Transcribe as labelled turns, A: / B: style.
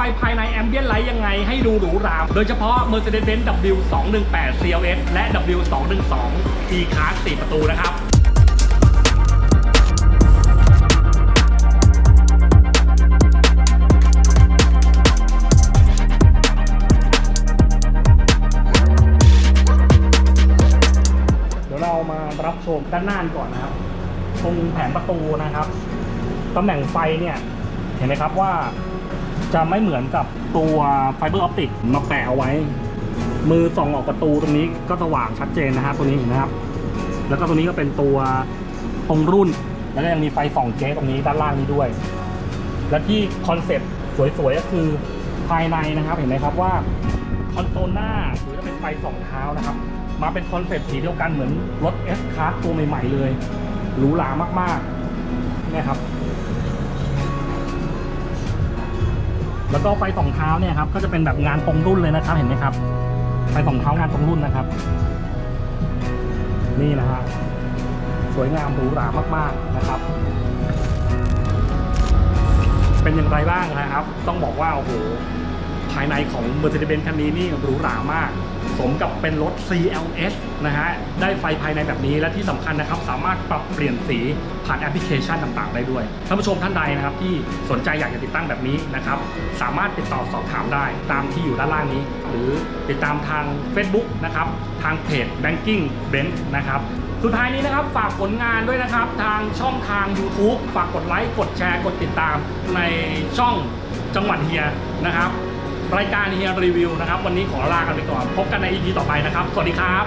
A: ไฟภายในแอมเบียนไลท์ยังไงให้ดูหรูหราโดยเฉพาะ Mercedes-Benz W218 CLS และ W212 T-Class 4ประตูนะครับเดี๋ยวเรามารับชมด้านหน้าก่อนนะครับ ตรงแผงประตูนะครับ ตำแหน่งไฟเนี่ย เห็นไหมครับว่า จะไม่เหมือนกับตัวไฟเบอร์ออปติกมาแปะเอาไว้ มือส่องออกประตูตรงนี้ก็สว่างชัดเจนนะครับตัวนี้เห็นไหมครับ แล้วก็ตัวนี้ก็เป็นตัวตรงรุ่น แล้วก็ยังมีไฟส่องเจ๊ตรงนี้ด้านล่างนี้ด้วย และที่คอนเซ็ปต์สวยๆก็คือภายในนะครับเห็นไหมครับว่าคอนโซลหน้าหรือจะเป็นไฟสองเท้านะครับ มาเป็นคอนเซ็ปต์สีเดียวกันเหมือนรถ S Class ตัวใหม่ๆเลยหรูหรามากๆนี่ครับ แล้วก็ไฟสองเท้าเนี่ยครับก็จะเป็นแบบงานตรงรุ่นเลยนะครับ เห็นไหมครับ ไฟสองเท้างานตรงรุ่นนะครับ นี่นะฮะสวยงามหรูหรามากๆนะครับ เป็นอย่างไรบ้างนะครับ ต้องบอกว่าโอ้โหภายในของ Mercedes-Benz คันนี้นี่หรูหรามาก สมกับเป็นรถ CLS นะฮะ ได้ไฟภายในแบบนี้และที่สำคัญนะครับ สามารถปรับเปลี่ยนสีผ่านแอปพลิเคชันต่างๆ ได้ด้วย ท่านผู้ชมท่านใดนะครับ ที่สนใจอยากจะติดตั้งแบบนี้นะครับ สามารถติดต่อสอบถามได้ตามที่อยู่ด้านล่างนี้ หรือติดตามทาง Facebook นะครับ ทางเพจ Banking Benz นะครับสุดท้ายนี้นะครับฝากผลงานด้วยนะครับ ทางช่องทาง YouTube ฝากกดไลค์กดแชร์กดติดตามในช่องจังหวัดเฮียนะครับ รายการเฮียรีวิวนะครับ วันนี้ขอลากันไปก่อน พบกันใน EP ต่อไปนะครับ สวัสดีครับ